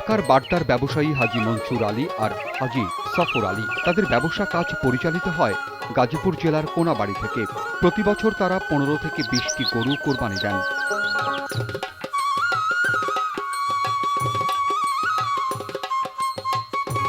ঢাকার বার্তার ব্যবসায়ী হাজি মনসুর আলী আর হাজি সফর আলী। তাদের ব্যবসা কাজ পরিচালিত হয় গাজীপুর জেলার কোনাবাড়ি থেকে। প্রতিবছর তারা পনেরো থেকে বিশটি গরু কোরবানি দেন।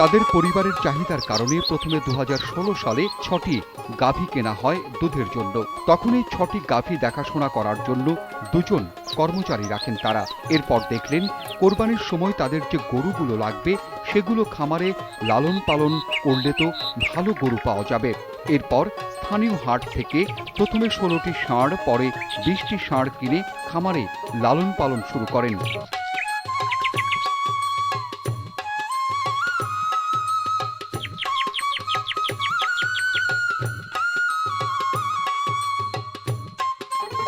তাদের পরিবারের চাহিদার কারণে প্রথমে দু হাজার ষোলো সালে ছটি গাভী কেনা হয় দুধের জন্য। তখন এই ছটি গাভী দেখাশোনা করার জন্য দুজন কর্মচারী রাখেন তারা। এরপর দেখলেন, কোরবানির সময় তাদের যে গরুগুলো লাগবে, সেগুলো খামারে লালন পালন করলে তো ভালো গরু পাওয়া যাবে। এরপর স্থানীয় হাট থেকে প্রথমে ষোলোটি ষাঁড়, পরে বিশটি ষাঁড় কিনে খামারে লালন পালন শুরু করেন।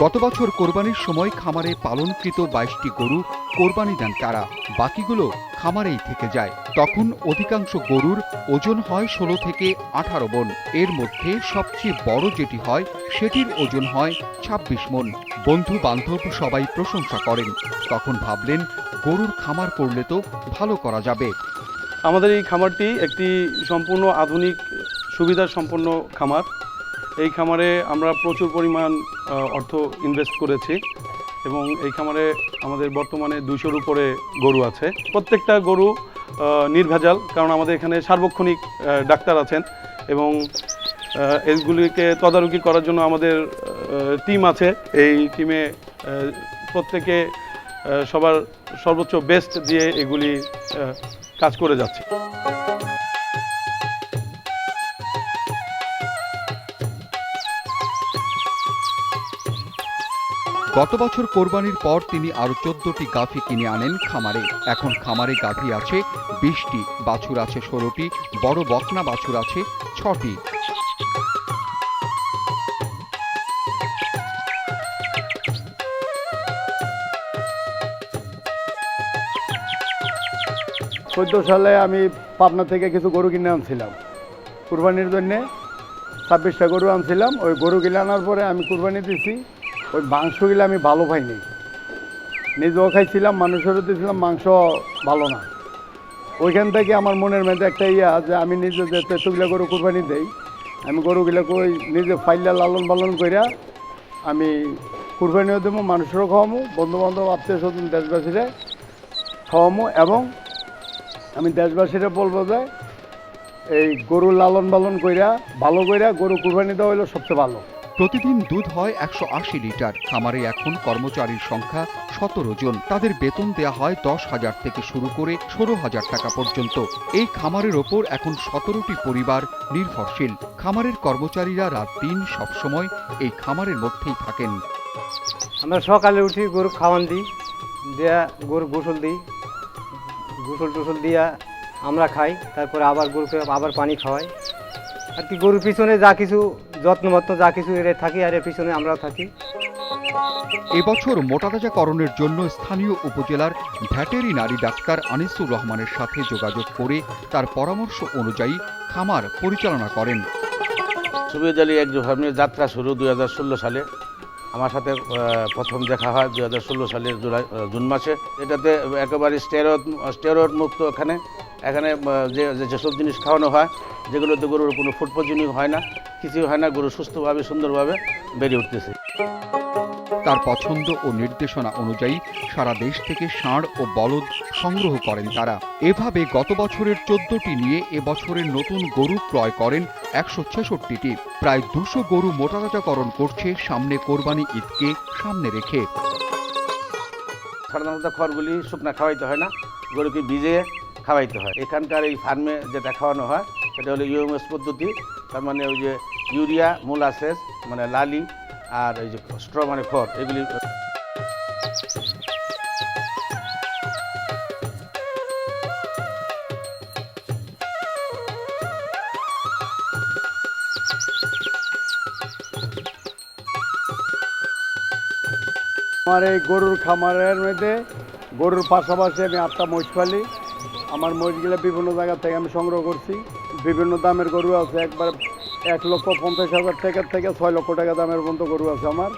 গত বছর কোরবানির সময় খামারে পালনকৃত বাইশটি গরু কোরবানি দেন তারা। বাকিগুলো খামারেই থেকে যায়। তখন অধিকাংশ গরুর ওজন হয় ষোলো থেকে আঠারো মন। এর মধ্যে সবচেয়ে বড় যেটি হয়, সেটির ওজন হয় ছাব্বিশ মন। বন্ধু বান্ধব সবাই প্রশংসা করেন। তখন ভাবলেন, গরুর খামার করলে তো ভালো করা যাবে। আমাদের এই খামারটি একটি সম্পূর্ণ আধুনিক সুবিধা সম্পন্ন খামার। এই খামারে আমরা প্রচুর পরিমাণ অর্থ ইনভেস্ট করেছি এবং এই খামারে আমাদের বর্তমানে দুশোর উপরে গরু আছে। প্রত্যেকটা গরু নির্ভেজাল কারণ আমাদের এখানে সার্বক্ষণিক ডাক্তার আছেন এবং আহ, এইগুলিকে তদারকি করার জন্য আমাদের টিম আছে। এই টিমে প্রত্যেকে সবার সর্বোচ্চ বেস্ট দিয়ে এগুলি কাজ করে যাচ্ছে। গত বছর কোরবানির পর তিনি আরও চোদ্দটি গাভী কিনে আনেন খামারে। এখন খামারে গাভী আছে, বিশটি বাছুর আছে, ষোলোটি, বড় বকনা বাছুর আছে, ছটি। চোদ্দ সালে আমি পাবনা থেকে কিছু গরু কিনে আনছিলাম। কুরবানির জন্যে ছাব্বিশটা গরু আনছিলাম। ওই গরু কিনে আনার পরে আমি কুরবানি দিছি। ওই মাংসগুলো আমি ভালো পাইনি। নিজেও খাইছিলাম, মানুষেরও দিয়েছিলাম মাংস ভালো না। ওইখান থেকে আমার মনের মধ্যে একটা ইয়া যে আমি নিজে যে তেতুগুলো গরু কুরবানি দেই, আমি গরুগুলো কই নিজে ফাইলা লালন পালন কইরা আমি কুরবানিও দেবো, মানুষেরও খাওয়ামো বন্ধু বান্ধব আত্মীয় স্বজন, দেশবাসীরা খাওয়ামো এবং আমি দেশবাসীরা বলব যে, এই গরু লালন পালন কইরা, ভালো কইরা গরু কুরবানি দেওয়া হলো সবচেয়ে ভালো। প্রতিদিন দুধ হয় একশো আশি লিটার। খামারে এখন কর্মচারীর সংখ্যা সতেরো জন। তাদের বেতন দেয়া হয় দশ হাজার থেকে শুরু করে ষোলো হাজার টাকা পর্যন্ত। এই খামারের ওপর এখন সতেরোটি পরিবার নির্ভরশীল। খামারের কর্মচারীরা রাত দিন সবসময় এই খামারের মধ্যেই থাকেন। আমরা সকালে উঠি, গরু খাওয়ান দিই, দেয়া গরু গোসল দিই। গোসল টোসল দিয়া আমরা খাই, তারপরে আবার গরুকে আবার পানি খাওয়াই। আর কি গরুর পিছনে যা কিছু যত্নমত্ন যা কিছু এর থাকি আর এর পিছনে আমরাও থাকি। এবছর মোটাতাজাকরণের জন্য স্থানীয় উপজেলার ভ্যাটেরিনারি ডাক্তার আনিসুর রহমানের সাথে যোগাযোগ করে তার পরামর্শ অনুযায়ী খামার পরিচালনা করেন। সুবেদ আলী এক জোহামের যাত্রা শুরু দু হাজার ষোলো সালে। আমার সাথে প্রথম দেখা হয় দুই সালের জুলাই জুন মাসে। এটাতে একেবারে স্টেরয়েড স্টেরয়েড মুক্ত এখানে এখানে যে যেসব জিনিস খাওয়ানো হয় যেগুলোতে গরুর কোনো ফুড পয়জনিং হয় না কিছুই হয় না গরু সুস্থভাবে সুন্দরভাবে বেড়ে উঠতেছে। তার পছন্দ ও নির্দেশনা অনুযায়ী সারা দেশ থেকে ষাঁড় ও বলদ সংগ্রহ করেন তারা। এভাবে গত বছরের চোদ্দটি নিয়ে এবছরের নতুন গরু ক্রয় করেন একশো ছেষট্টিটি। প্রায় দুশো গরু মোটাতাজাকরণ করছে সামনে কোরবানি ঈদকে সামনে রেখে। সাধারণত খড়গুলি শুকনা খাওয়াইতে হয় না গরুকে ভিজে খাওয়াইতে হয়। এখানকার এই ফার্মে যেটা খাওয়ানো হয়, সেটা হলো ইউএমএস পদ্ধতি। তার মানে ওই যে ইউরিয়া, মোলাসেস মানে লালি আর ওই যে স্ট্র মানে খড়, এগুলি আমার এই গরুর খামারের মধ্যে গরুর পাশাপাশি আমি আটটা মহিষ পালি। আমার মহিষগুলো বিভিন্ন জায়গা থেকে আমি সংগ্রহ করছি। বিভিন্ন দামের গরু আছে, একবার এক লক্ষ পঞ্চাশ হাজার টাকার থেকে ছয় লক্ষ টাকা দামের পর্যন্ত গরু আছে আমার।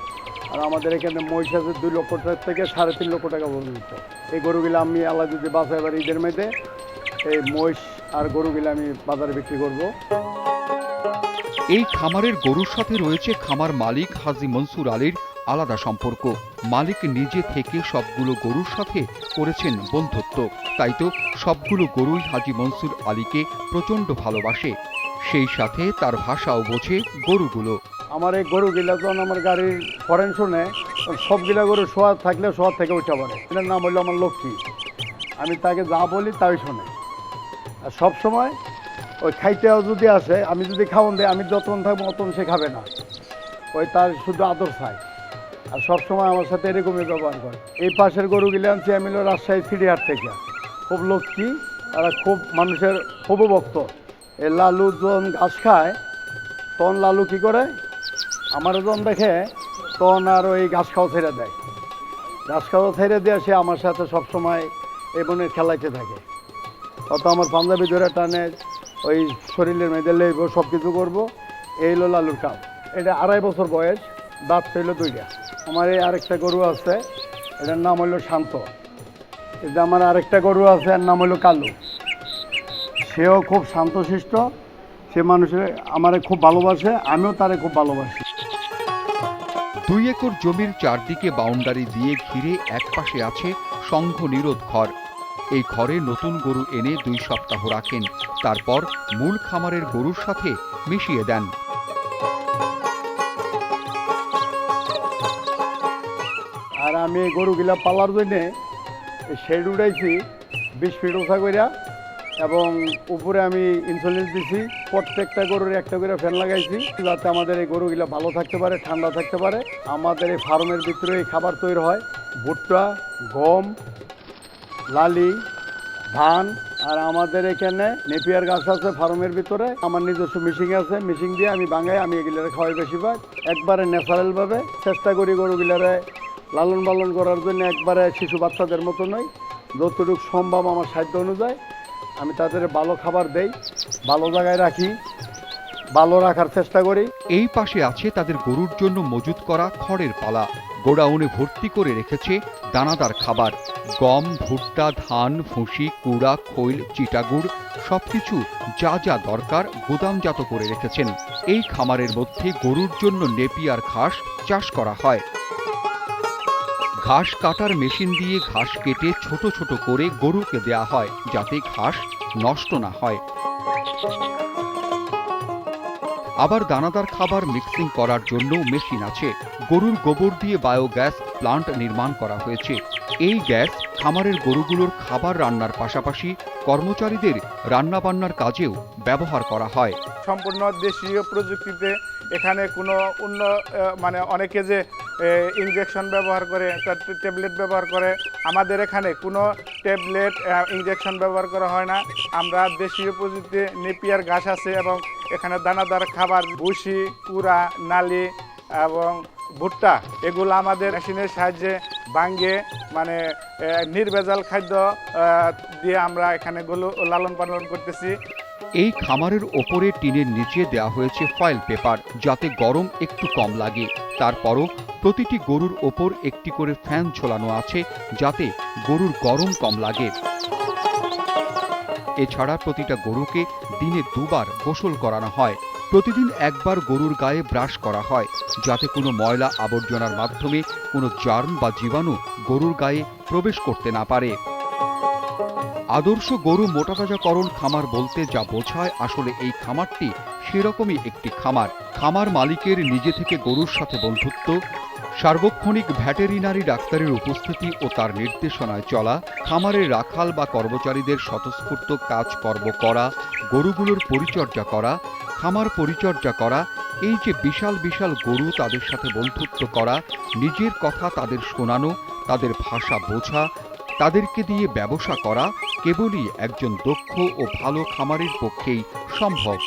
আর আমাদের এখানে মহিষ আছে দুই লক্ষ টাকা থেকে সাড়ে তিন লক্ষ টাকা পর্যন্ত। এই গরুগুলো আমি আল্লাহ যদি বাসায় এবার ঈদের মেয়েতে এই মহিষ আর গরুগুলো আমি বাজারে বিক্রি করব। এই খামারের গরুর সাথে রয়েছে খামার মালিক হাজি মনসুর আলীর আলাদা সম্পর্ক। মালিক নিজে থেকে সবগুলো গরুর সাথে করেছেন বন্ধুত্ব। তাই তো সবগুলো গরুই হাজি মনসুর আলীকে প্রচণ্ড ভালোবাসে। সেই সাথে তার ভাষাও বোঝে গরুগুলো। আমার এই গরুগুলা যখন আমার গাড়ির ফরেন শুনে, সবগুলা গরু শোয়া থাকলে শোয়ার থেকে উঠে পড়ে। এটার নাম হলো আমার লক্ষ্মী। আমি তাকে যা বলি তাই শোনে। আর সব সময় ওই খাইতেও যদি আসে, আমি যদি খাওয়ান দিই, আমি যতক্ষণ থাকব অতক্ষণ সে খাবে না। ওই তার শুধু আদর চাই আর সব সময় আমার সাথে এরকমই ব্যবহার করে। এই পাশের গরুগুলি আনছি আমি রাজশাহী সিরিহাট থেকে। খুব লক্ষ্মী, তারা খুব মানুষের খুব ভক্ত এই লালু যখন ঘাস খায় তখন লালু কি করে? আমার যখন দেখে তখন আর ওই ঘাস খাওয়া ছেড়ে দেয়। ঘাস খাওয়া ছেড়ে দিয়ে সে আমার সাথে সবসময় এই বোনের খেলাইতে থাকে। অত আমার পাঞ্জাবি ধরে টানে, ওই শরীরের মেয়েদের লেব সব কিছু করব। এই হলো লালুর কাজ। এটা আড়াই বছর বয়স, দাঁত ছিল দুইটা। আমার এই আরেকটা গরু আছে, এটার নাম হলো শান্ত। এটা আমার আরেকটা গরু আছে, এর নাম হলো কালু। সেও খুব শান্তশিষ্ট, সে মানুষের আমারে খুব ভালোবাসে, আমিও তারে খুব ভালোবাসি। দুই একর জমির চারদিকে বাউন্ডারি দিয়ে ঘিরে একপাশে আছে সংঘ নিরোধ ঘর। এই ঘরে নতুন গরু এনে দুই সপ্তাহ রাখেন, তারপর মূল খামারের গরুর সাথে মিশিয়ে দেন। আমি গরুগুলা পালার জন্যে শেড উঠাইছি, বিশ ফিট উঁচা কইরা, এবং উপরে আমি ইনসুলিন দিছি, প্রত্যেকটা গরুর একটা করে ফ্যান লাগাইছি, যাতে আমাদের এই গরুগুলা ভালো থাকতে পারে, ঠান্ডা থাকতে পারে। আমাদের এই ফার্মের ভিতরে এই খাবার তৈরি হয়, ভুট্টা, গম, লালি, ধান, আর আমাদের এখানে নেপিয়ার গাছ আছে ফার্মের ভিতরে। আমার নিজস্ব মিশিং আছে মিশিং দিয়ে আমি বাঙাই আমি এগুলারে খাওয়াই বেশিরভাগ। একবারে ন্যাচারালভাবে চেষ্টা করি গরুগুলারে লালন পালন করার জন্য একবারে শিশু বাচ্চাদের মতো নয় যতটুকু সম্ভব আমার সাধ্য অনুযায়ী আমি তাদের ভালো খাবার দেই, ভালো জায়গায় রাখি, ভালো রাখার চেষ্টা করি। এই পাশে আছে তাদের গরুর জন্য মজুত করা খড়ের পালা। গোডাউনে ভর্তি করে রেখেছে দানাদার খাবার। গম, ভুট্টা, ধান, ভুসি, কুড়া, খৈল, চিটাগুড়, সবকিছু যা যা দরকার গুদামজাত করে রেখেছেন। এই খামারের মধ্যে গরুর জন্য নেপিয়ার ঘাস চাষ করা হয়। ঘাস কাটার মেশিন দিয়ে ঘাস কেটে ছোট ছোট করে গরুকে দেয়া হয়, যাতে ঘাস নষ্ট না হয়। আবার দানাদার খাবার মিক্সিং করার জন্য মেশিন আছে। গরুর গোবর দিয়ে বায়োগ্যাস প্লান্ট নির্মাণ করা হয়েছে। এই গ্যাস খামারের গরুগুলোর খাবার রান্নার পাশাপাশি কর্মচারীদের রান্নাবান্নার কাজেও ব্যবহার করা হয়। সম্পূর্ণ দেশীয় প্রযুক্তিতে এখানে কোনো অন্য মানে অনেকে যে ইঞ্জেকশন ব্যবহার করে ট্যাবলেট ব্যবহার করে। আমাদের এখানে কোনো ট্যাবলেট ইঞ্জেকশন ব্যবহার করা হয় না। আমরা দেশীয় প্রযুক্তিতে নেপিয়ার ঘাস আছে এবং এখানে দানাদার খাবার, ভুসি, কুড়া, নালি এবং ভুট্টা, এগুলো আমাদের মেশিনের সাহায্যে ভাঙ্গে মানে নির্ভেজাল খাদ্য দিয়ে আমরা এখানে গুলো লালন পালন করতেছি। এই খামারের ওপরে টিনের নিচে দেওয়া হয়েছে ফয়েল পেপার যাতে গরম একটু কম লাগে। তারপরও প্রতিটি গরুর ওপর একটি করে ফ্যান ঝোলানো আছে, যাতে গরুর গরম কম লাগে। এছাড়া প্রতিটা গরুকে দিনে দুবার গোসল করানো হয়। প্রতিদিন একবার গরুর গায়ে ব্রাশ করা হয়, যাতে কোনো ময়লা আবর্জনার মাধ্যমে কোনো জার্ম বা জীবাণু গরুর গায়ে প্রবেশ করতে না পারে। আদর্শ গরু মোটাতাজাকরণ খামার বলতে যা বোঝায়, আসলে এই খামারটি সেরকমই একটি খামার। খামার মালিকের নিজে থেকে গরুর সাথে বন্ধুত্ব, সার্বক্ষণিক ভ্যাটেরিনারি ডাক্তারের উপস্থিতি ও তার নির্দেশনায় চলা খামারের রাখাল বা কর্মচারীদের স্বতঃস্ফূর্ত কাজকর্ম করা, গরুগুলোর পরিচর্যা করা, খামার পরিচর্যা করা, এই যে বিশাল বিশাল গরু তাদের সাথে বন্ধুত্ব করা, নিজের কথা তাদের শোনানো, তাদের ভাষা বোঝা তাদেরকে দিয়ে ব্যবসা করা কেবলই একজন দক্ষ ও ভালো খামারের পক্ষেই সম্ভব।